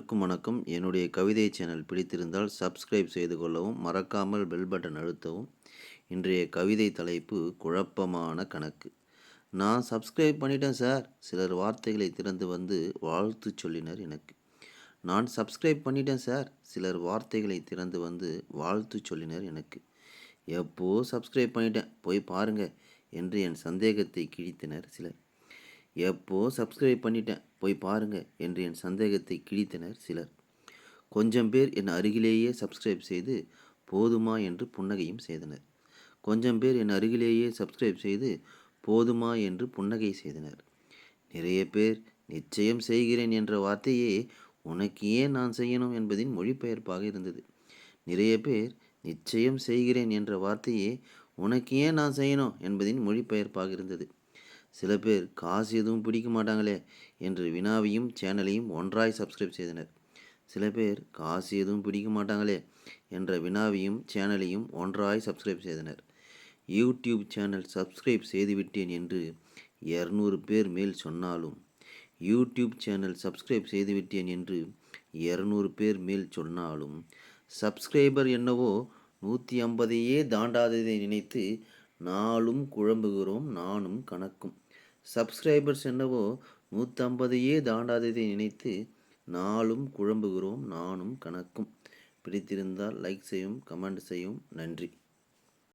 அனைவருக்கும் வணக்கம். என்னுடைய கவிதை சேனல் பிடித்திருந்தால் சப்ஸ்கிரைப் செய்து கொள்ளவும் மறக்காமல் பெல் பட்டன் அழுத்தவும். இன்றைய கவிதை தலைப்பு குழப்பமான கணக்கு. நான் சப்ஸ்கிரைப் பண்ணிட்டேன் சார். சிலர் வார்த்தைகளை திறந்து வந்து வாழ்த்து சொல்லினர் எனக்கு. நான் சப்ஸ்கிரைப் பண்ணிட்டேன் சார். சிலர் வார்த்தைகளை திறந்து வந்து வாழ்த்து சொல்லினர் எனக்கு. எப்போ சப்ஸ்கிரைப் பண்ணிட்டேன்? போய் பாருங்க. என்று என் சந்தேகத்தை கிழித்தனர் சிலர். எப்போ சப்ஸ்கிரைப் பண்ணிட்டேன் போய் பாருங்கள் என்று என் சந்தேகத்தை கிழித்தனர் சிலர். கொஞ்சம் பேர் என் அருகிலேயே சப்ஸ்கிரைப் செய்து போதுமா என்று புன்னகையும் செய்தனர். கொஞ்சம் பேர் என் அருகிலேயே சப்ஸ்கிரைப் செய்து போதுமா என்று புன்னகை செய்தனர். நிறைய பேர் நிச்சயம் செய்கிறேன் என்ற வார்த்தையே உனக்கு ஏன் நான் செய்யணும் என்பதின் மொழிபெயர்ப்பாக இருந்தது. நிறைய பேர் நிச்சயம் செய்கிறேன் என்ற வார்த்தையே உனக்கு ஏன் நான் செய்யணும் என்பதின் மொழிபெயர்ப்பாக இருந்தது. சில பேர் காசு எதுவும் பிடிக்க மாட்டாங்களே என்று வினாவையும் சேனலையும் ஒன்றாய் சப்ஸ்கிரைப் செய்தனர். சில பேர் காசு எதுவும் பிடிக்க மாட்டாங்களே என்ற வினாவையும் சேனலையும் ஒன்றாய் சப்ஸ்கிரைப் செய்தனர். யூடியூப் சேனல் சப்ஸ்கிரைப் செய்துவிட்டேன் என்று இரநூறு பேர் மேல் சொன்னாலும் யூடியூப் சேனல் சப்ஸ்கிரைப் செய்துவிட்டேன் என்று இரநூறு பேர் மேல் சொன்னாலும் சப்ஸ்கிரைபர் என்னவோ நூற்றி ஐம்பதையே தாண்டாததை நினைத்து நாளும் குழம்புகிறோம் நானும் கணக்கும். சப்ஸ்கிரைபர்ஸ் என்னவோ நூற்றம்பதையே தாண்டாததை நினைத்து நாளும் குழம்புகிறோம் நானும் கணக்கும். பிடித்திருந்தால் லைக் செய்யும் கமெண்ட் செய்யும். நன்றி.